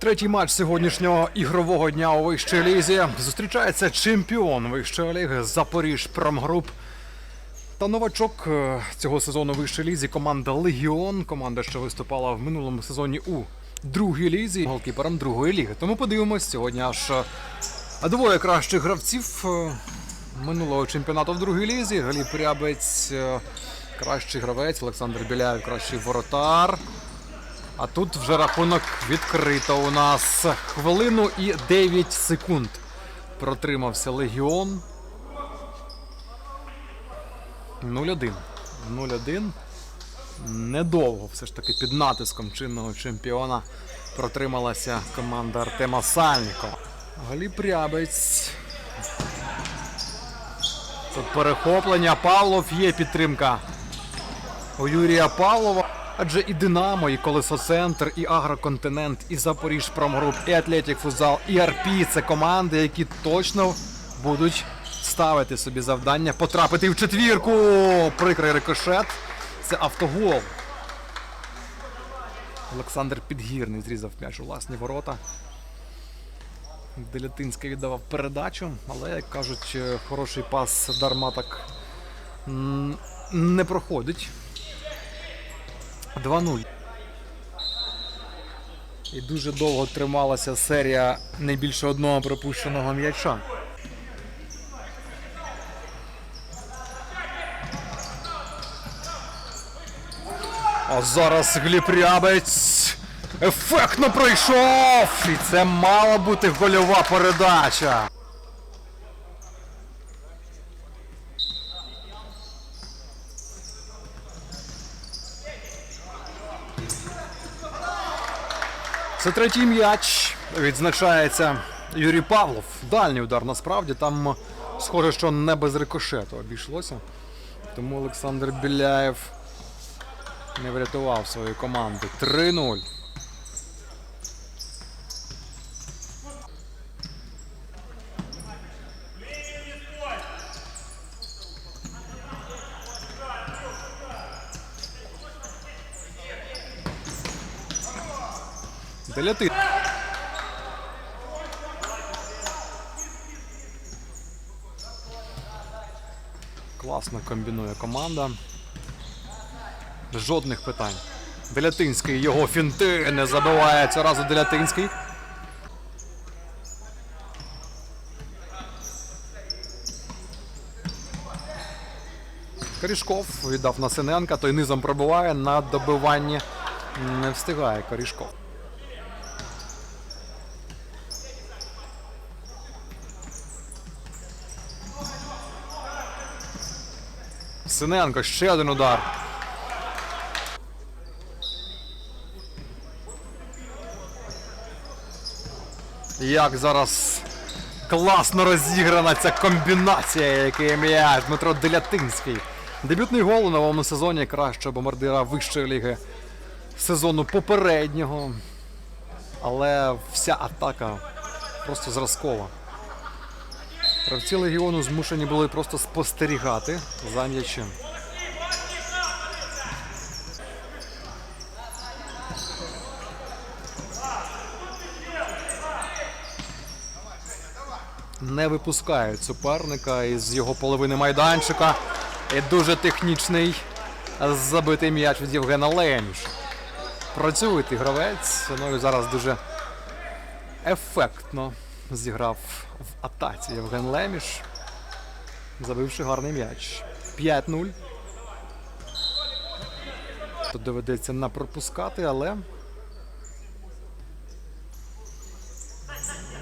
Третій матч сьогоднішнього ігрового дня у вищій лізі зустрічається чемпіон вищої ліги Запоріж Промгруп та новачок е, цього сезону вищої лізі команда Легіон. Команда, що виступала в минулому сезоні у другій лізі голкіпером другої ліги. Тому подивимось сьогодні аж е, двоє кращих гравців е, минулого чемпіонату в другій лізі. Гліб Рябець, кращий гравець, Олександр Біляєв, кращий воротар. А тут вже рахунок відкрито у нас. Хвилину і 9 секунд. Протримався Легіон. 0-1. 0-1. Недовго все ж таки під натиском чинного чемпіона протрималася команда Артема Сальнікова. Гліб Рябець. Тут перехоплення. Павлов є підтримка у Юрія Павлова. Адже і Динамо, і Колесоцентр, і Агроконтинент, і Запоріж Промгруп, і Атлетік Фузал, і Арпі це команди, які точно будуть ставити собі завдання потрапити в четвірку. Прикрий рикошет. Це автогол. Олександр Підгірний зрізав м'яч у власні ворота. Делятинський віддавав передачу, але, як кажуть, е, хороший пас дарма так не проходить. 2-0. І дуже довго трималася серія не більше одного пропущеного м'яча. А зараз Гліб Рябець ефектно пройшов! І це мала бути гольова передача. Це третій м'яч. Відзначається Юрій Павлов. Дальній удар насправді. Там схоже, що не без рикошету обійшлося. Тому Олександр Біляєв не врятував свою команду. 3-0. Делятин. Класно комбінує команда. Жодних питань. Делятинський його фінти не забиває цього разу Делятинський. Корішков віддав на Синенка, той низом пробиває, на добиванні не встигає Корішков. Синенко, ще один удар. Як зараз класно розіграна ця комбінація, який м'яч Дмитро Делятинський. Дебютний гол у новому сезоні кращого бомбардира вищої ліги сезону попереднього. Але вся атака просто зразкова. Гравці легіону змушені були просто спостерігати за м'ячем. Не випускають суперника із його половини майданчика. І дуже технічний забитий м'яч від Євгена Леміша. Працьовитий гравець. Ну і зараз дуже ефектно зіграв в атаці Євген Леміш, забивши гарний м'яч. 5-0. Тут доведеться не пропускати, але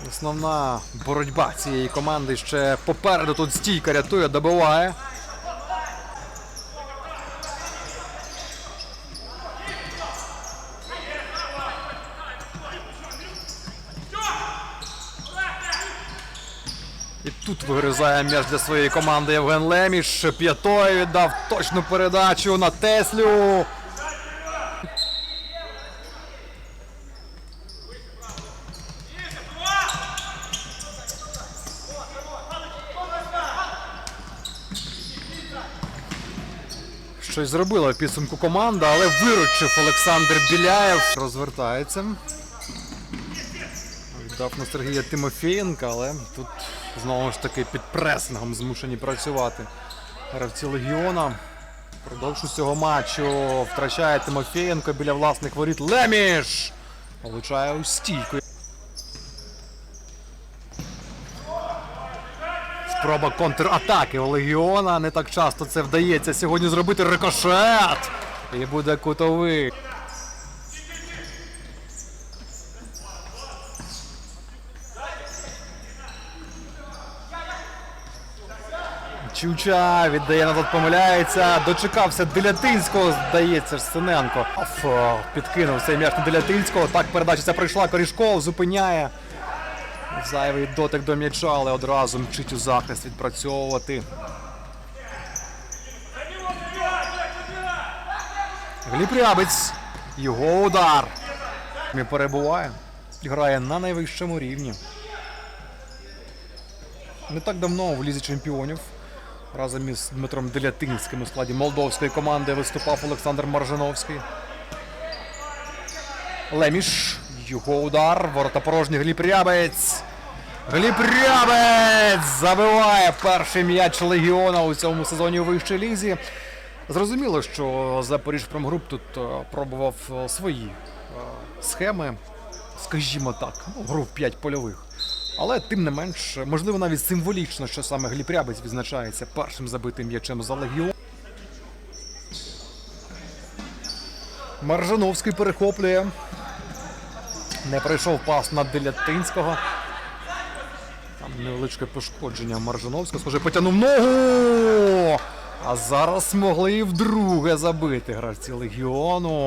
основна боротьба цієї команди ще попереду тут стійка рятує, добиває. І тут вигризає м'яч для своєї команди Євген Леміш. П'ятою віддав точну передачу на Теслю. Щось зробила в підсумку команда, але виручив Олександр Біляєв. Розвертається. Віддав на Сергія Тимофієнка, але тут знову ж таки під пресингом змушені працювати. Гравці Легіона. Продовж цього матчу втрачає Тимофієнко біля власних воріт. Леміш! Влучає у стійку. Спроба контратаки у Легіона. Не так часто це вдається сьогодні зробити рикошет. І буде кутовий. Чуча віддає назад, помиляється. Дочекався Делятинського, здається ж Синенко. Підкинув цей м'яч на Делятинського. Так передача ця прийшла. Корішков зупиняє. Зайвий дотик до м'яча, але одразу мчить у захист відпрацьовувати. Гліб Рябець. Його удар. Не перебуває. Грає на найвищому рівні. Не так давно в лізі чемпіонів разом із Дмитром Делятинським у складі молдовської команди виступав Олександр Маржановський. Леміш. Його удар. Ворота порожні Гліб Рябець. Гліб Рябець забиває перший м'яч Легіона у цьому сезоні у вищій лізі. Зрозуміло, що Запоріж Промгруп тут е, пробував е, свої е, схеми, скажімо так, ну, гру в 5 польових. Але тим не менш, можливо, навіть символічно, що саме Гліб Рябець відзначається першим забитим м'ячем за Легіон. Маржановський перехоплює. Не пройшов пас на Делятинського. Там невеличке пошкодження Маржановського. Схоже, потягнув ногу. А зараз змогли і вдруге забити гравці Легіону.